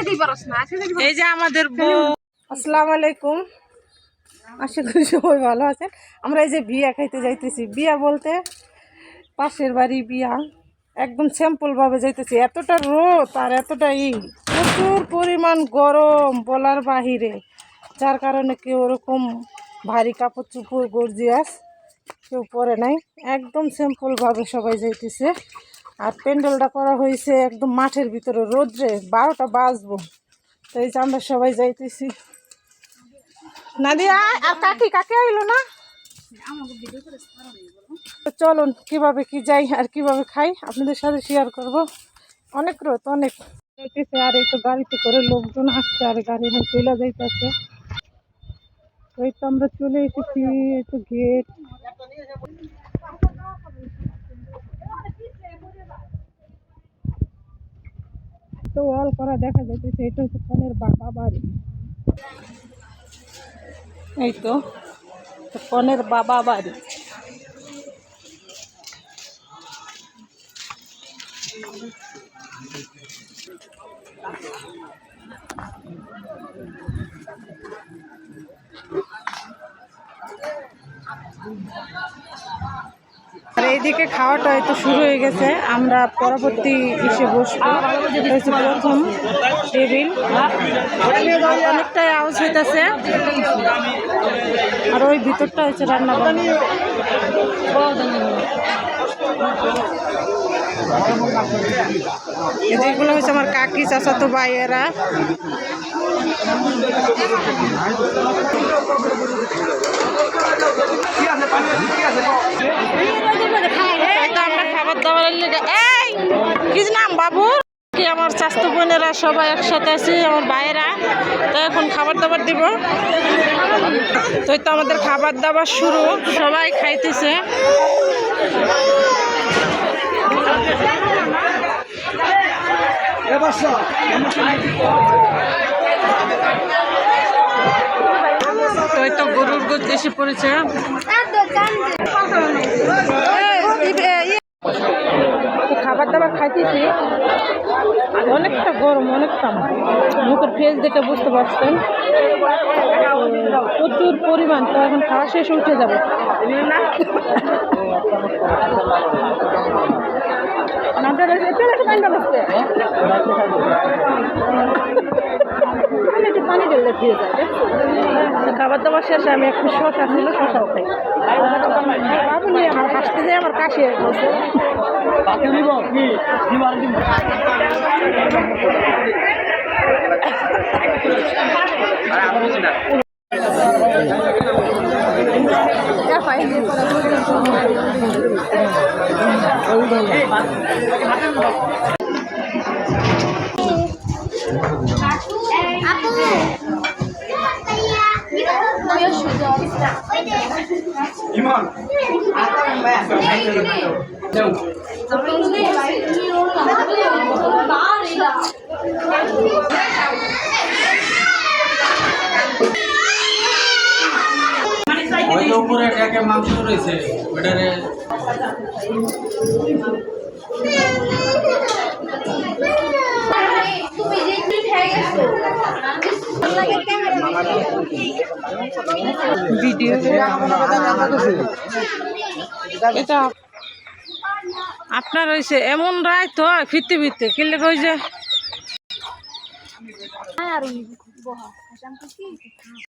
এই যে আমাদের বউ। আসসালামু আলাইকুম। আশা করি সবাই ভালো আছেন। আমরা এই যে বিয়া খাইতে যাইতেছি। বিয়া বলতে পাশের বাড়ি বিয়া। একদম সিম্পলভাবে যাইতেছি। এতটা রোদ আর এতটা ই প্রচুর পরিমাণ গরম বলার বাহিরে। যার কারণে কেউ ওরকম ভারী কাপড় চুপড় গর্জিয়াস কেউ পরে নাই। একদম সিম্পলভাবে সবাই যাইতেছে। আর প্যান্ডেলটা করা হয়েছে একদম মাঠের ভিতরে, রোদ্রে বারোটা বাজবো। তো এই যে আমরা সবাই যাইতেছি। নাদিয়া, আর কাকি, কাকে আইলো না? চলুন, কীভাবে কি যাই আর কীভাবে খাই আপনাদের সাথে শেয়ার করব। অনেক রোদ, অনেক। আর এই তো গাড়িতে করে লোকজন আসছে আর গাড়ি এখন চলে যাইতেছে। ওই তো আমরা চলে এসেছি, এই তো গেট তো ওয়াল করা দেখা যাইতেছে, এটা হচ্ছে কনের বাবা বাড়ি। এই তো কনের বাবা বাড়ি। আর এইদিকে খাওয়াটা হয়তো শুরু হয়ে গেছে। আমরা পরবর্তী এসে বসবো। হচ্ছে প্রথম টেবিল। অনেকটাই আওয়াজ হইতেছে। আর ওই ভিতরটা হয়েছে রান্না যেগুলো হচ্ছে আমার কাকি, চাচাতো ভাইয়েরা। এই তো আমরা খাবার দাবারের লেগে এই কি নাম বাবু? কি আমার স্বাস্থ্য বোনেরা সবাই একসাথে আছি আমার ভাইয়েরা। তো এখন খাবার দাবার দিব। তো তো আমাদের খাবার দাবার শুরু সবাই খাইতেছে। তো গরুর গোছ এসে পড়েছে। খাবার দাবার খাইতেছি। অনেকটা গরম, অনেকটা মুখের ফেস দেখে বুঝতে পারছেন। প্রচুর পরিমাণ, তো এখন খাওয়া শেষ, উঠে যাবে। খাবার দাবার শেষে আমি একটু শশা ছিল, শশাও খাই। বাবুলি আমার হাসতে যায় আমার কাশি ওই উপরে একটা মাংস রয়েছে ওটারে এটা আপনার হয়েছে এমন রায় তো ফিরতে ফিরতে। কিনলে যে